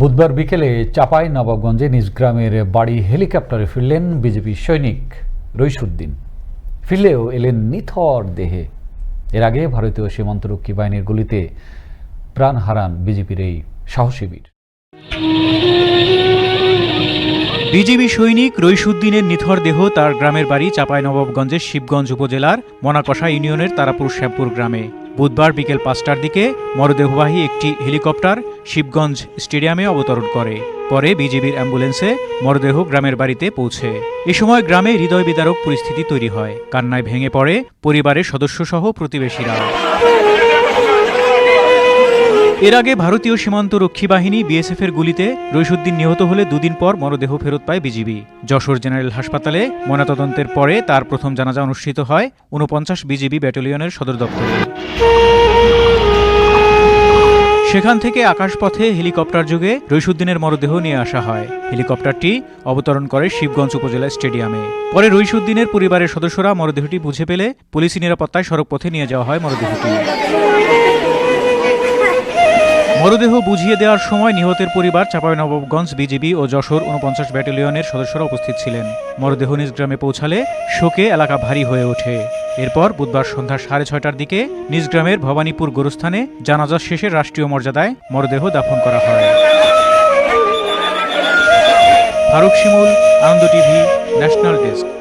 বুধবার বিকেলে চাপাই নবাবগঞ্জে নিজ গ্রামের বাড়ি হেলিকপ্টারে ফিরলেন বিজেপি সৈনিক রইসুদ্দিন। ফিরলেও এলেন নিথর দেহে। এর আগে ভারতীয় সীমান্তরক্ষী বাহিনীর গুলিতে প্রাণ হারান বিজেপির এই সাহসী বীর। বিজিবি সৈনিক রইসুদ্দিনের নিথর দেহ তার গ্রামের বাড়ি চাঁপাইনবাবগঞ্জের শিবগঞ্জ উপজেলার মনাকষা ইউনিয়নের তারাপুর শ্যামপুর গ্রামে। বুধবার বিকেল পাঁচটার দিকে মরদেহবাহী একটি হেলিকপ্টার শিবগঞ্জ স্টেডিয়ামে অবতরণ করে। পরে বিজিবির অ্যাম্বুলেন্সে মরদেহ গ্রামের বাড়িতে পৌঁছে। এ সময় গ্রামে হৃদয় বিদারক পরিস্থিতি তৈরি হয়। কান্নায় ভেঙে পড়ে পরিবারের সদস্যসহ প্রতিবেশীরা। এর আগে ভারতীয় সীমান্ত রক্ষী বাহিনী বিএসএফ এর গুলিতে রইসুদ্দিন নিহত হলে দুদিন পর মরদেহ ফেরত পায় বিজিবি। যশোর জেনারেল হাসপাতালে ময়নাতদন্তের পরে তার প্রথম জানাজা অনুষ্ঠিত হয় উনপঞ্চাশ বিজিবি ব্যাটালিয়নের সদর দপ্তরে। সেখান থেকে আকাশপথে হেলিকপ্টার যোগে রইসুদ্দিনের মরদেহ নিয়ে আসা হয়। হেলিকপ্টারটি অবতরণ করে শিবগঞ্জ উপজেলা স্টেডিয়ামে। পরে রইসুদ্দিনের পরিবারের সদস্যরা মরদেহটি বুঝে পেলে পুলিশি নিরাপত্তায় সড়কপথে নিয়ে যাওয়া হয় মরদেহটি। মরদেহ বুঝিয়ে দেওয়ার সময় নিহতের পরিবার চাঁপাইনবাবগঞ্জ বিজিবি ও যশোর উনপঞ্চাশ ব্যাটালিয়নের সদস্যরা উপস্থিত ছিলেন। মরদেহ নিজ গ্রামে পৌঁছালে শোকে এলাকা ভারী হয়ে ওঠে। এরপর বুধবার সন্ধ্যা সাড়ে ছয়টার দিকে নিজ গ্রামের ভবানীপুর গোরস্থানে জানাজা শেষে রাষ্ট্রীয় মর্যাদায় মরদেহ দাফন করা হয়। Faruk Shimul, Ananda TV, national desk.